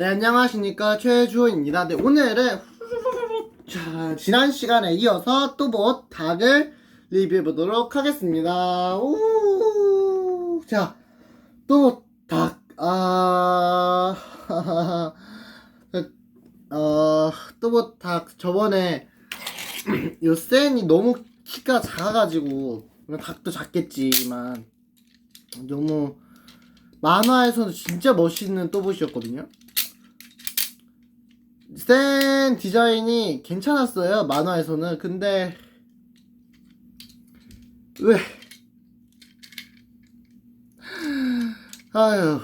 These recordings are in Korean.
네, 안녕하십니까. 최주호입니다. 네, 오늘은, 자, 지난 시간에 이어서 또봇 닭을 리뷰해보도록 하겠습니다. 오, 자, 또봇 닭, 아, 어, 또봇 닭, 저번에, 요 센이 너무 키가 작아가지고, 닭도 작겠지만, 너무, 만화에서는 진짜 멋있는 또봇이었거든요. 센 디자인이 괜찮았어요 만화에서는. 근데 왜? 아유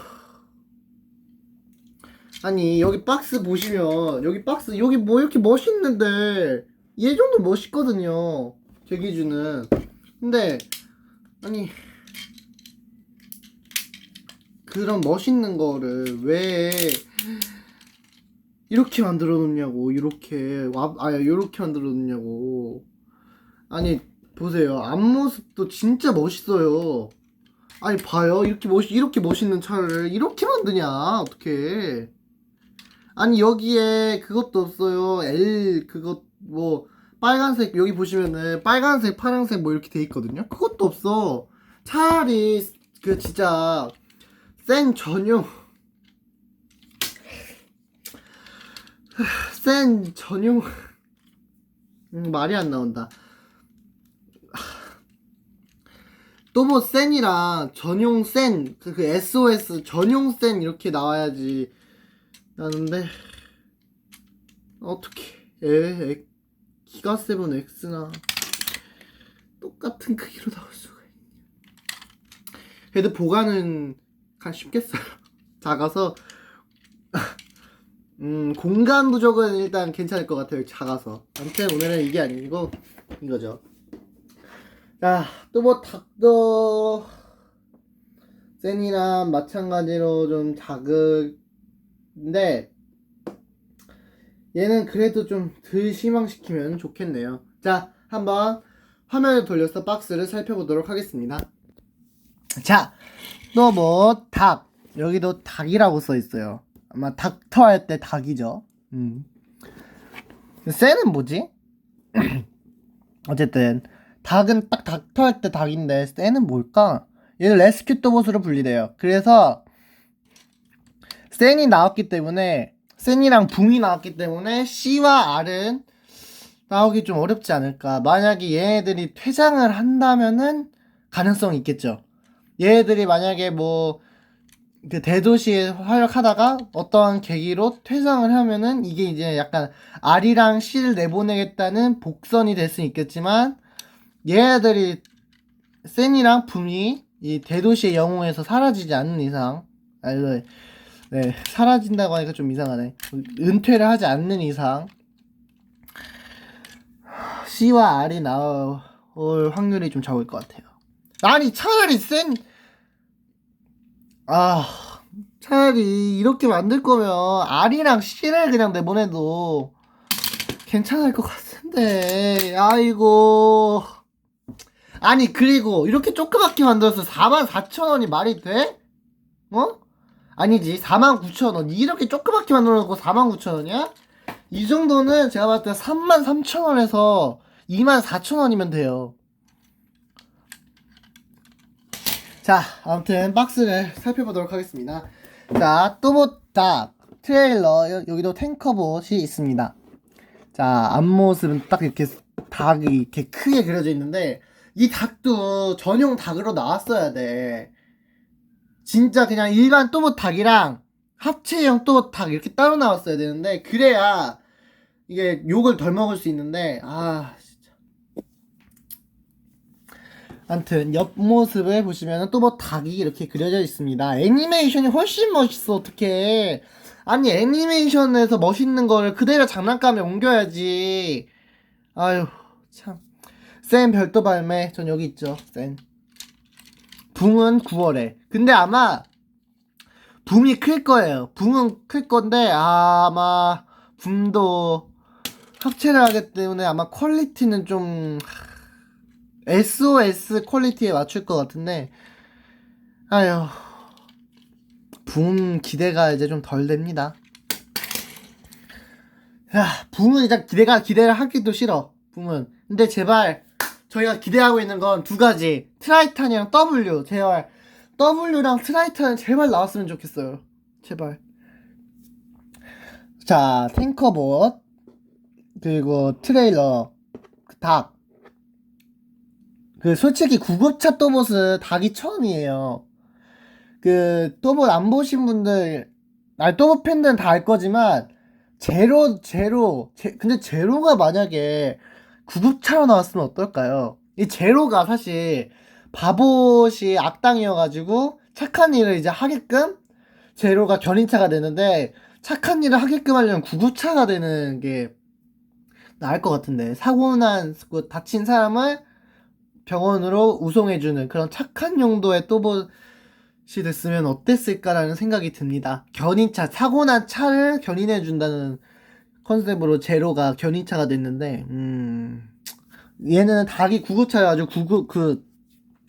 아니 여기 박스 보시면 여기 박스 여기 뭐 이렇게 멋있는데 얘 정도 멋있거든요 제 기준은. 근데 아니 그런 멋있는 거를 왜 이렇게 만들어 놓냐고 이렇게 와 아야 이렇게 만들어 놓냐고. 아니 보세요. 앞모습도 진짜 멋있어요. 아니 봐요. 이렇게 멋 이렇게 멋있는 차를 이렇게 만드냐? 어떻게 아니 여기에 그것도 없어요. L 그것 뭐 빨간색 여기 보시면은 빨간색 파란색 뭐 이렇게 돼 있거든요. 그것도 없어. 차라리 그 진짜 센 전용 센 전용 음, 말이 안 나온다. 또뭐 센이랑 전용 센, 그, 그 SOS 전용 센 이렇게 나와야지 나는데 어떻게 에, 에 기가 세븐 X나 똑같은 크기로 나올 수가 있냐? 그래도 보관은 가 쉽겠어요. 작아서 음, 공간 부족은 일단 괜찮을 것 같아요. 작아서. 아무튼 오늘은 이게 아니고 이거죠. 자, 또 뭐 닭도 센이랑 마찬가지로 좀 작은데 얘는 그래도 좀덜 실망시키면 좋겠네요. 자, 한번 화면을 돌려서 박스를 살펴보도록 하겠습니다. 자, 또 뭐 닭. 여기도 닭이라고 써 있어요. 아마 닥터 할 때 닭이죠. 음. 쎄는 뭐지? 어쨌든 닭은 딱 닥터 할 때 닭인데 쎄는 뭘까? 얘는 레스큐 또봇으로 분리돼요. 그래서 센이 나왔기 때문에 센이랑 붕이 나왔기 때문에 C와 R은 나오기 좀 어렵지 않을까. 만약에 얘네들이 퇴장을 한다면은 가능성이 있겠죠. 얘네들이 만약에 뭐 그 대도시에 활약하다가 어떠한 계기로 퇴장을 하면은 이게 이제 약간 R이랑 C를 내보내겠다는 복선이 될 수 있겠지만 얘네들이 센이랑 붐이 이 대도시의 영웅에서 사라지지 않는 이상 아니 네, 네 사라진다고 하니까 좀 이상하네. 은퇴를 하지 않는 이상 C와 R이 나올 확률이 좀 적을 것 같아요. 아니 차라리 센 아, 차라리 이렇게 만들 거면 R이랑 C를 그냥 내보내도 괜찮을 것 같은데. 아이고. 아니, 그리고 이렇게 조그맣게 만들어서 44,000원이 말이 돼? 어? 아니지, 49,000원. 이렇게 조그맣게 만들어 놓고 49,000원이야? 이 정도는 제가 봤을 때 33,000원에서 24,000원이면 돼요. 자, 아무튼 박스를 살펴보도록 하겠습니다. 자, 또봇닭 트레일러 여- 여기도 탱커봇이 있습니다. 자, 앞모습은 딱 이렇게 닭이 이렇게 크게 그려져 있는데 이 닭도 전용 닭으로 나왔어야 돼. 진짜 그냥 일반 또봇 닭이랑 합체형 또봇 닭 이렇게 따로 나왔어야 되는데 그래야 이게 욕을 덜 먹을 수 있는데 아 아무튼 옆모습을 보시면 또 뭐 닭이 이렇게 그려져 있습니다. 애니메이션이 훨씬 멋있어 어떻게 아니 애니메이션에서 멋있는 거를 그대로 장난감에 옮겨야지. 아유 참 센 별도 발매 전 여기 있죠 센. 붕은 9월에. 근데 아마 붕이 클 거예요. 붕은 클 건데 아마 붕도 합체를 하기 때문에 아마 퀄리티는 좀 SOS 퀄리티에 맞출 것 같은데 아유 붐 기대가 이제 좀 덜 됩니다 야, 붐은 이제 기대가 기대를 하기도 싫어. 붐은. 근데 제발 저희가 기대하고 있는 건 두 가지. 트라이탄이랑 W. 제발 W랑 트라이탄은 제발 나왔으면 좋겠어요. 제발. 자, 탱커봇 그리고 트레일러 그 닭. 그 솔직히 구급차 또봇은 닭이 처음이에요. 그 또봇 안 보신 분들 아 또봇 팬들은 다 알 거지만 제로 제로 제, 근데 제로가 만약에 구급차로 나왔으면 어떨까요? 이 제로가 사실 바보시 악당이어가지고 착한 일을 이제 하게끔 제로가 견인차가 되는데 착한 일을 하게끔 하려면 구급차가 되는 게 나을 것 같은데 사고 난그 다친 사람을 병원으로 우송해주는 그런 착한 용도의 또봇이 됐으면 어땠을까라는 생각이 듭니다. 견인차 사고 난 차를 견인해준다는 컨셉으로 제로가 견인차가 됐는데 음 얘는 닭이 구급차여가지고 구급 그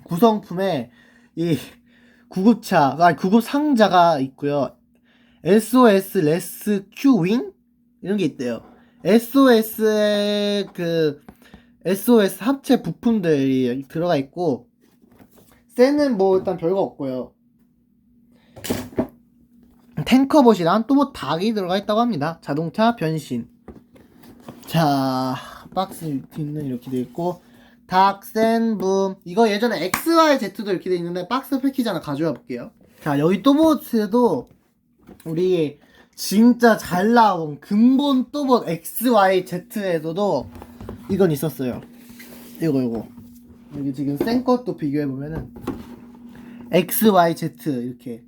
구성품에 이 구급차 아 구급 상자가 있고요. SOS 레스큐 윙 이런 게 있대요. SOS의 그 SOS 합체 부품들이 들어가 있고 쇠는 뭐 일단 별거 없고요. 탱커봇이랑 또 뭐 닭이 들어가 있다고 합니다. 자동차 변신. 자, 박스 뒤는 이렇게 돼 있고 닭, 센붐 이거 예전에 XYZ도 이렇게 돼 있는데 박스 패키지 하나 가져와 볼게요. 자, 여기 또봇에도 우리 진짜 잘 나온 근본 또봇 XYZ에서도 이건 있었어요. 이거 이거 여기 지금 센 것도 비교해 보면은 XYZ 이렇게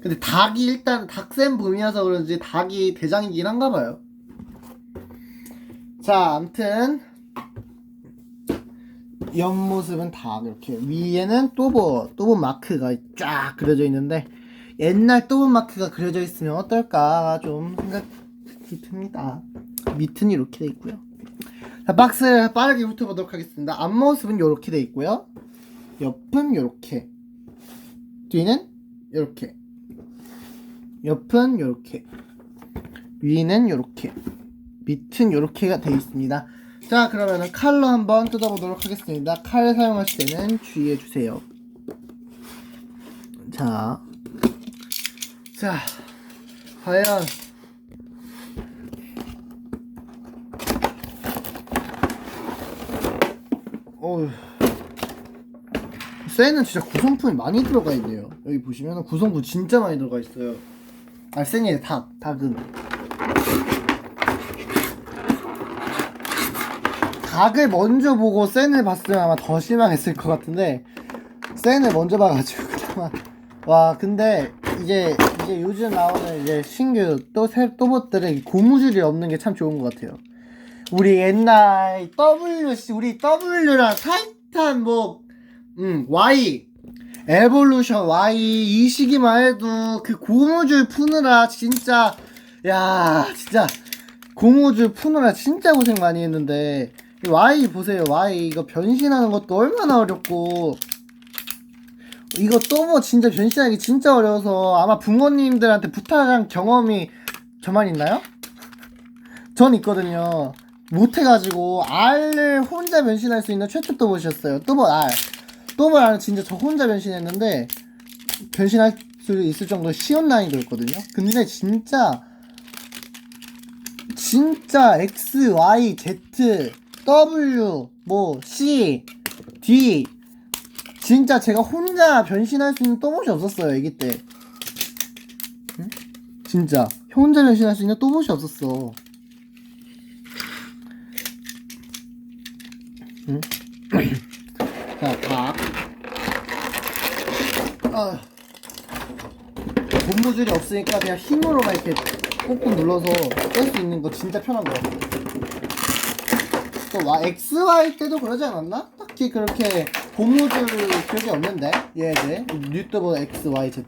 근데 닭이 일단 닭센 붐이어서 그런지 닭이 대장이긴 한가 봐요. 자, 암튼 옆모습은 닭 이렇게 위에는 또봇 또봇 마크가 쫙 그려져 있는데 옛날 또봇 마크가 그려져 있으면 어떨까 좀 생각이 듭니다. 밑은 이렇게 돼 있고요. 자, 박스 빠르게 훑어보도록 하겠습니다. 앞모습은 이렇게 돼 있고요. 옆은 이렇게 뒤는 이렇게 옆은 이렇게 위는 이렇게 밑은 이렇게가 되어 있습니다. 자 그러면은 칼로 한번 뜯어보도록 하겠습니다. 칼 사용하실 때는 주의해 주세요. 자, 자 과연 어휴 쇠는 진짜 구성품이 많이 들어가 있네요. 여기 보시면 구성품 진짜 많이 들어가 있어요. 아, 쇠니 닭, 닭은. 닭을 먼저 보고 쇠를 봤으면 아마 더 실망했을 것 같은데 쇠를 먼저 봐가지고 그나마 와 근데 이제 이제 요즘 나오는 이제 신규 또새 또봇들은 고무줄이 없는 게 참 좋은 것 같아요. 우리 옛날 WC 우리 W랑 타이탄 뭐 음, Y 에볼루션 Y 이 시기만 해도 그 고무줄 푸느라 진짜 야 진짜 고무줄 푸느라 진짜 고생 많이 했는데 이 Y 보세요. Y 이거 변신하는 것도 얼마나 어렵고. 이거 또 뭐 진짜 변신하기 진짜 어려워서 아마 부모님들한테 부탁한 경험이 저만 있나요? 전 있거든요 못해가지고 R을 혼자 변신할 수 있는 최초 또봇이었어요. 또봇 R. 또봇 R은 진짜 저 혼자 변신했는데 변신할 수 있을 정도로 쉬운 난이도였거든요. 근데 진짜 진짜 X, Y, Z, W, 뭐 C, D 진짜 제가 혼자 변신할 수 있는 또봇이 없었어요 애기 때. 응? 진짜 혼자 변신할 수 있는 또봇이 없었어 응? 자, 닭. 아, 고무줄이 없으니까 그냥 힘으로만 이렇게 꾹꾹 눌러서 뺄 수 있는 거 진짜 편한 거 같아. 또 와, XY 때도 그러지 않았나? 딱히 그렇게 고무줄 기억이 없는데 얘들 뉴트버 XY Z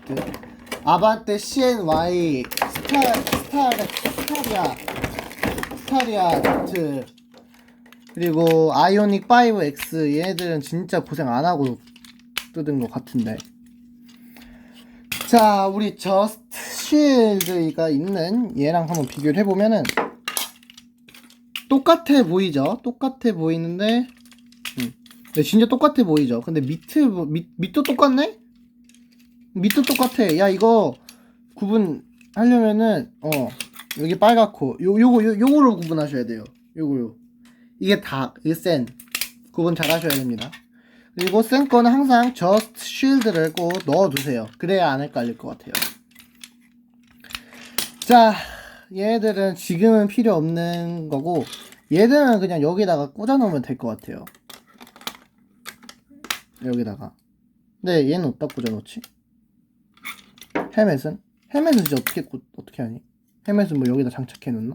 아반떼 CNY 스타 스타 스타리아 스타리아 Z 그리고 아이오닉 5X 얘네들은 진짜 고생 안 하고 뜯은 것 같은데. 자, 우리 저스트 쉴드가 있는 얘랑 한번 비교를 해보면은 똑같아 보이죠? 똑같아 보이는데 음. 네, 진짜 똑같아 보이죠? 근데 뭐- 밑 밑도 똑같네? 밑도 똑같아. 야 이거 구분하려면은 어 여기 빨갛고 요 요거 요, 요거로 구분하셔야 돼요. 요거 요. 이게 다 이게 센 구분 잘 하셔야 됩니다. 그리고 센 거는 항상 just shield를 꼭 넣어두세요. 그래야 안 헷갈릴 것 같아요. 자, 얘들은 지금은 필요 없는 거고, 얘들은 그냥 여기다가 꽂아 놓으면 될 것 같아요. 여기다가. 근데 얘는 어디다 꽂아 놓지? 헬멧은? 헬멧은 이제 어떻게 꽂, 어떻게 하니? 헬멧은 뭐 여기다 장착해 놓나?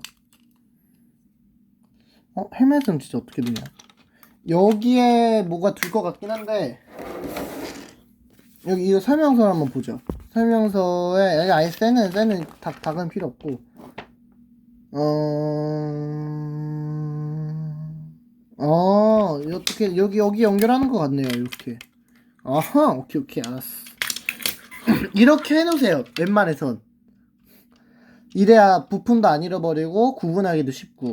어, 헬멧은 진짜 어떻게 되냐? 여기에 뭐가 둘것 같긴 한데, 여기 이거 설명서 한번 보죠. 설명서에 여기 아예 쎄는 쎄는 닭 닭은 필요 없고 어... 어 어떻게 여기 여기 연결하는 것 같네요 이렇게. 아하 오케이 오케이 알았어. 이렇게 해놓으세요 웬만해선. 이래야 부품도 안 잃어버리고 구분하기도 쉽고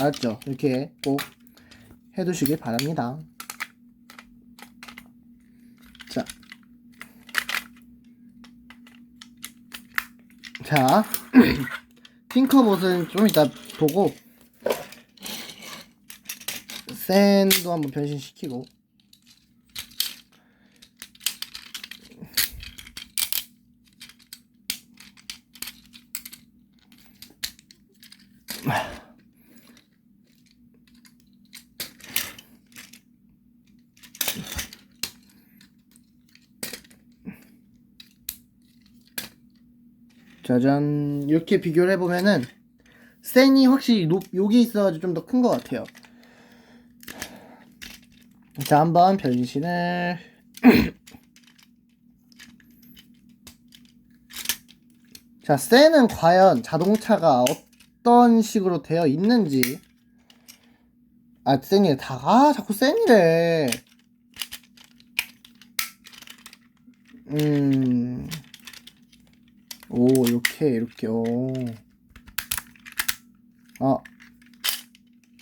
알았죠? 이렇게 꼭 해두시길 바랍니다. 자. 자, 핑커봇은 좀 이따 보고 샌도 한번 변신시키고 짜잔 이렇게 비교를 해보면은 센이 확실히 높, 여기 있어가지고 좀 더 큰 것 같아요. 자 한번 변신을 자 센은 과연 자동차가 어떤 식으로 되어 있는지. 아 센이래 다 아 자꾸 센이래. 음 오, 이렇게, 이렇게, 오. 아.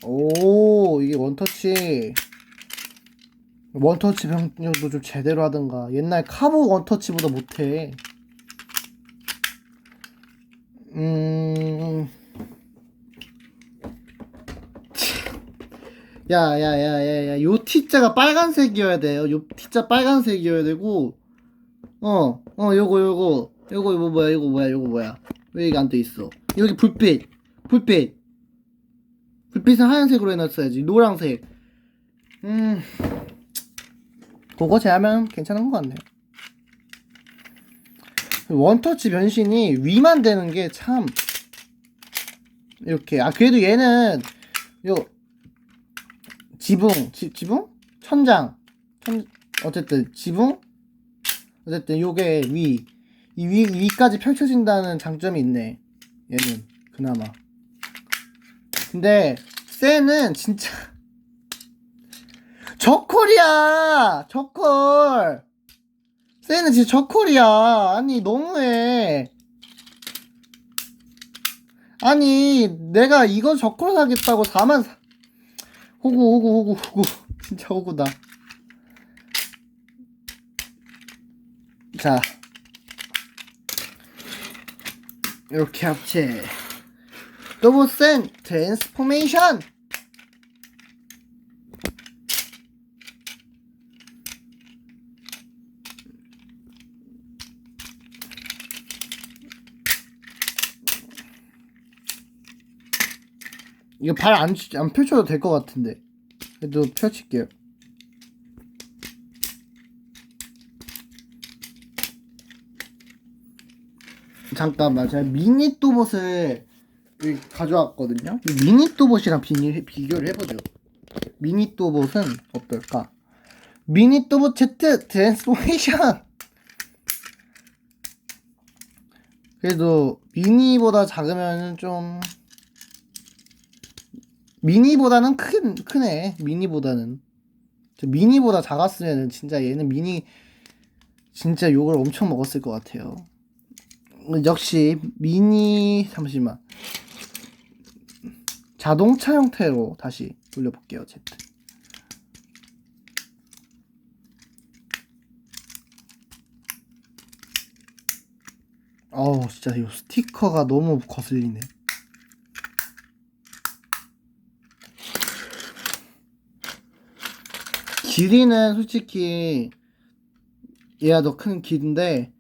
오, 이게 원터치. 원터치 병력도 좀 제대로 하든가. 옛날 카보 원터치보다 못해. 음. 야, 야, 야, 야, 야. 요 T자가 빨간색이어야 돼요. 요 T자 빨간색이어야 되고. 어, 어, 요거, 요거. 요거, 이거 뭐야, 이거 뭐야, 이거 뭐야. 왜 이게 안 돼 있어? 여기 불빛. 불빛. 불빛은 하얀색으로 해놨어야지. 노란색. 음. 그거 제하면 괜찮은 것 같네요. 원터치 변신이 위만 되는 게 참. 이렇게. 아, 그래도 얘는, 요, 지붕, 지, 지붕? 천장. 천, 어쨌든, 지붕? 어쨌든, 요게 위. 이 위, 위까지 펼쳐진다는 장점이 있네. 얘는, 그나마. 근데, 쎄는 진짜. 저콜이야! 저콜! 쎄는 진짜 저콜이야. 아니, 너무해. 아니, 내가 이거 저콜 사겠다고 4만, 사... 호구, 호구, 호구, 호구. 진짜 호구다. 자. 이렇게 합체. 로봇센 트랜스포메이션! 이거 발 안 안 펼쳐도 될 것 같은데. 그래도 펼칠게요. 잠깐만, 제가 미니 또봇을 가져왔거든요. 이 미니 또봇이랑 비니, 비교를 해보죠. 미니 또봇은 어떨까? 미니 또봇 Z 트랜스포메이션! 그래도 미니보다 작으면 좀 미니보다는 큰 크네. 미니보다는 저 미니보다 작았으면은 진짜 얘는 미니 진짜 욕을 엄청 먹었을 것 같아요. 역시 미니 잠시만 자동차 형태로 다시 돌려볼게요. Z. 어우 진짜 이 스티커가 너무 거슬리네. 길이는 솔직히 얘가 더 큰 길인데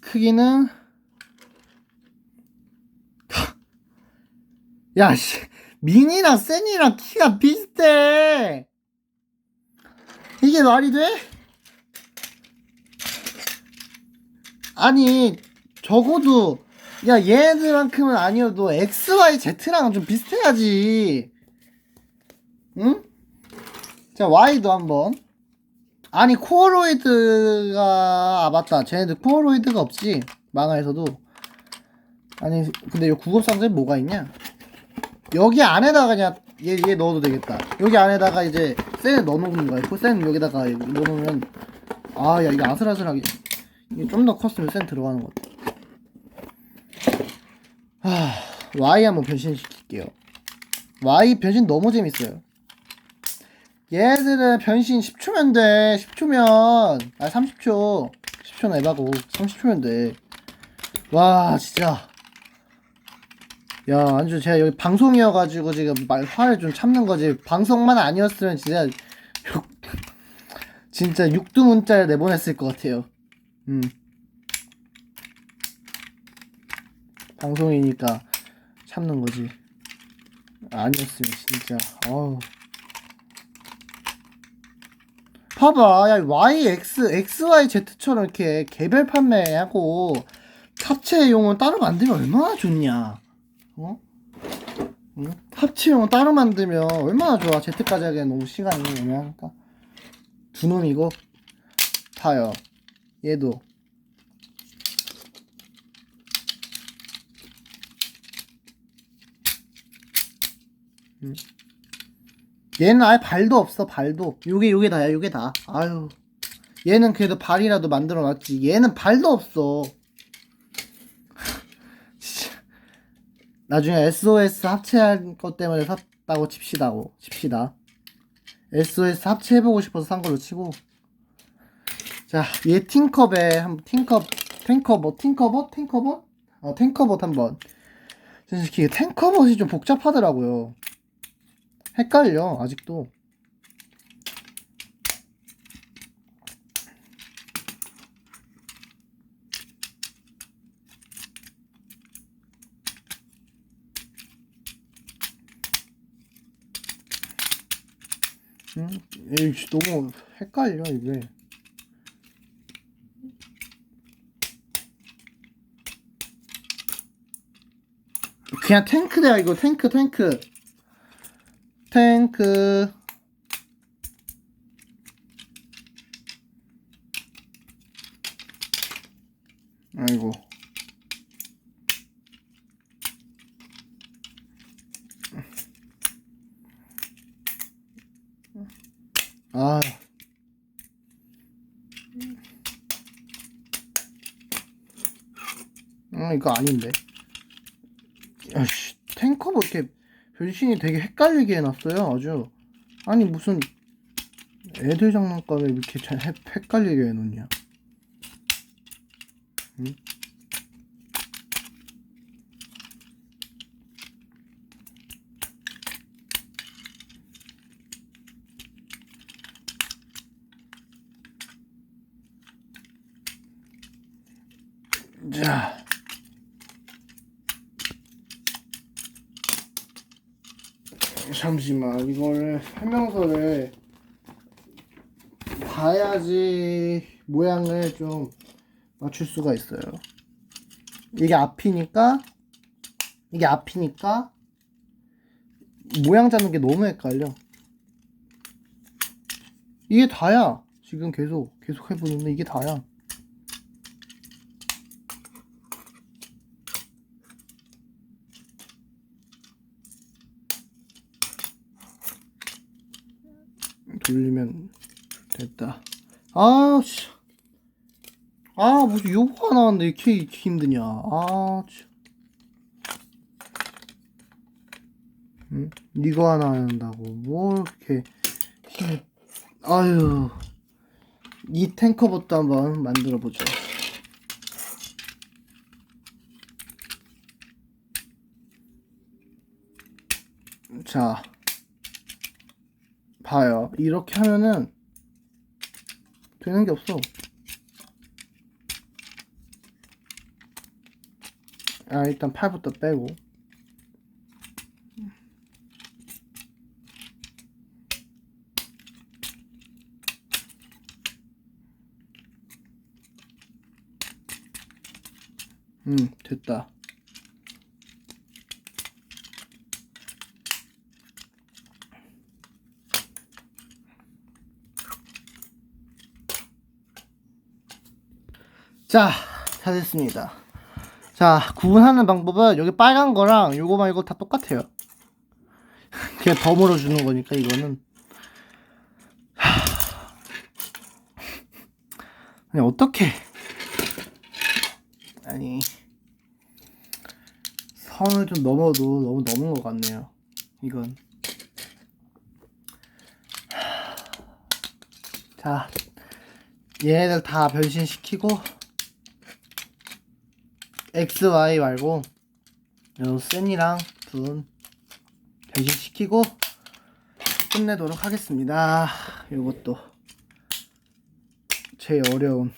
크기는 야, 씨. 미니랑 세니랑 키가 비슷해. 이게 말이 돼? 아니, 적어도, 야, 얘네들만큼은 아니어도 XY, Z랑은 좀 비슷해야지. 응? 자, Y도 한번. 아니, 코어로이드가, 아, 맞다. 쟤네들 코어로이드가 없지. 만화에서도. 아니, 근데 이 구급상자에 뭐가 있냐? 여기 안에다가 그냥 얘, 얘 넣어도 되겠다. 여기 안에다가 이제 셀 넣어놓는 거야. 그센 여기다가 넣어놓으면 아, 야 이거 아슬아슬하게 이게 좀 더 컸으면 센 들어가는 것 같아. 하, Y 한번 변신시킬게요. Y 변신 너무 재밌어요. 얘들은 변신 10초면 돼. 10초면 아 30초. 10초는 에바고 30초면 돼. 와 진짜 야, 아주 제가 여기 방송이어가지고 지금 말 화를 좀 참는 거지. 방송만 아니었으면 진짜 욕, 진짜 육두문자를 내보냈을 것 같아요. 음. 방송이니까 참는 거지. 아니었으면 진짜. 어우. 봐봐, 야 Y, X, X, Y, Z처럼 이렇게 개별 판매하고 합체용은 따로 만들면 얼마나 좋냐. 어? 응? 합치용 따로 만들면 얼마나 좋아. Z까지 하기엔 너무 시간이 애매하니까. 두 놈이고, 타요. 얘도. 응? 얘는 아예 발도 없어, 발도. 요게, 요게 다야, 요게 다. 아유. 얘는 그래도 발이라도 만들어 놨지. 얘는 발도 없어. 나중에 SOS 합체할 것 때문에 샀다고 칩시다고 칩시다. SOS 합체해보고 싶어서 산 걸로 치고. 자, 얘 팅컵에 한 팅컵 탱커봇 팅커봇 탱커봇 어 탱커봇 한번. 솔직히 탱커봇이 좀 복잡하더라고요. 헷갈려 아직도. 응? 에이씨, 너무 헷갈려, 이게. 그냥 탱크다, 이거. 탱크, 탱크. 탱크. 아이고. 아. 음, 이거 아닌데. 야씨, 탱커도 이렇게 변신이 되게 헷갈리게 해놨어요, 아주. 아니, 무슨 애들 장난감에 이렇게 잘 헷, 헷갈리게 해놓냐. 응? 자. 잠시만, 이거를 설명서를 봐야지 모양을 좀 맞출 수가 있어요. 이게 앞이니까, 이게 앞이니까, 모양 잡는 게 너무 헷갈려. 이게 다야. 지금 계속, 계속 해보는데 이게 다야. 돌리면 됐다. 아, 씨. 아, 무슨 요거가 나왔는데 이렇게, 이렇게 힘드냐. 아, 참. 응? 이거 하나 한다고 뭐 이렇게 힘 아유 이 탱커부터 한번 만들어 보죠. 자, 봐요. 이렇게 하면은 되는 게 없어. 아, 일단 팔부터 빼고. 음, 됐다. 자, 다 됐습니다. 자, 구분하는 방법은 여기 빨간 거랑 요거 말고 다 똑같아요. 그냥 덤으로 주는 거니까 이거는. 하... 아니 어떻게? 아니 선을 좀 넘어도 너무 넘은 것 같네요. 이건. 하... 자, 얘네들 다 변신시키고. X, Y 말고 요 센이랑 둔 변신시키고 끝내도록 하겠습니다. 요것도 제일 어려운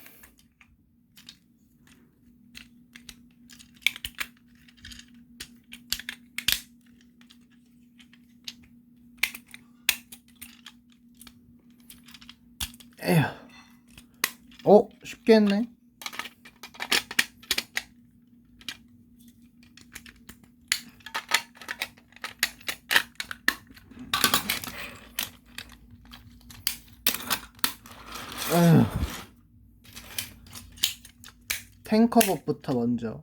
에휴 어? 쉽게 했네 에휴. 탱커법부터 먼저.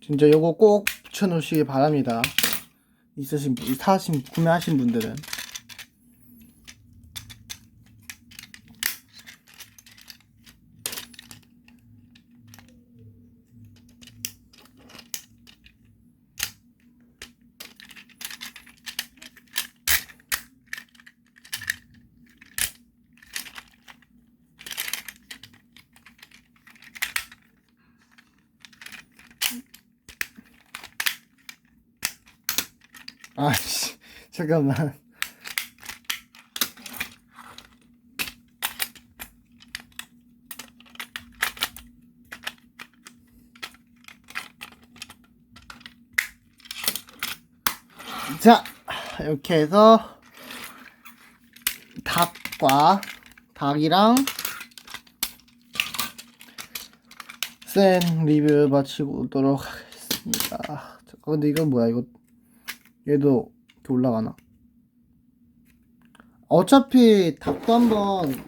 진짜 요거 꼭 붙여놓으시기 바랍니다. 있으신 분, 사신, 구매하신 분들은. 아씨, 잠깐만. 자, 이렇게 해서 닭과 닭이랑 센 리뷰 마치고 오도록 하겠습니다. 근데 이건 뭐야? 이거 얘도 이렇게 올라가나? 어차피 닭도 한번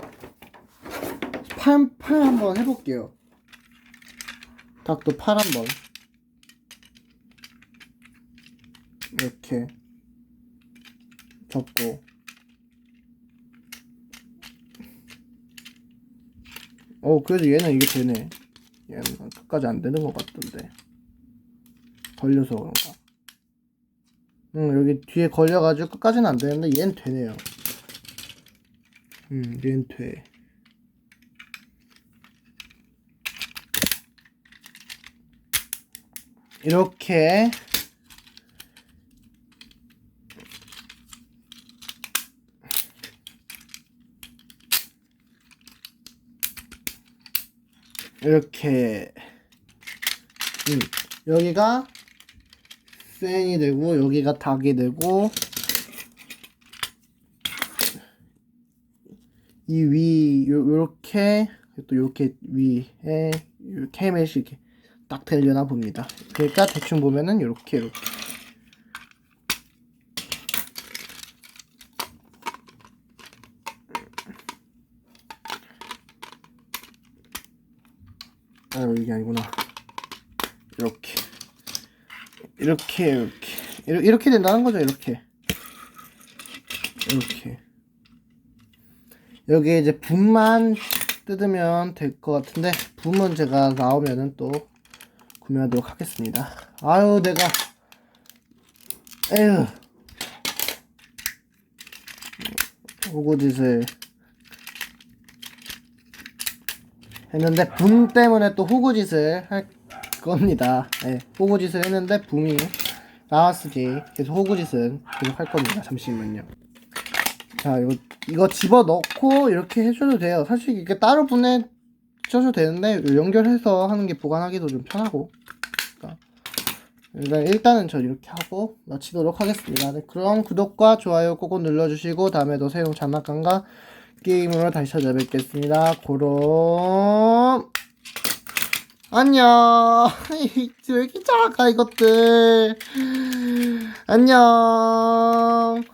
팔, 팔 한번 해볼게요. 닭도 팔 한번. 이렇게 접고. 어, 그래도 얘는 이게 되네. 얘는 끝까지 안 되는 것 같던데. 걸려서 그런가. 응, 여기 뒤에 걸려가지고 끝까지는 안 되는데 얘는 되네요. 음, 얘는 돼. 이렇게 이렇게 음, 여기가 센이 되고 여기가 닭이 되고 이 위 요렇게 또 요렇게 위에 이렇게 헬멧이 이렇게 딱 되려나 봅니다. 그러니까 대충 보면은 요렇게 요렇게. 아 이게 아니구나. 이렇게 이렇게 이렇게. 이렇게 된다는 거죠 이렇게. 이렇게. 여기에 이제 붐만 뜯으면 될 것 같은데 붐은 제가 나오면은 또 구매하도록 하겠습니다. 아유 내가. 에휴. 호구짓을 했는데 붐 때문에 또 호구짓을 할 겁니다. 네, 호구짓을 했는데 붐이 나왔으니 계속 호구짓은 계속 할 겁니다. 잠시만요. 자, 이거 이거 집어 넣고 이렇게 해줘도 돼요. 사실 이게 따로 보내 줘도 되는데 연결해서 하는 게 보관하기도 좀 편하고. 그러니까 일단 일단은 저 이렇게 하고 마치도록 하겠습니다. 네, 그럼 구독과 좋아요 꼭꼭 눌러주시고 다음에도 새로운 장난감과 게임으로 다시 찾아뵙겠습니다. 그럼 안녕. 왜 이렇게 작아 이것들. 안녕.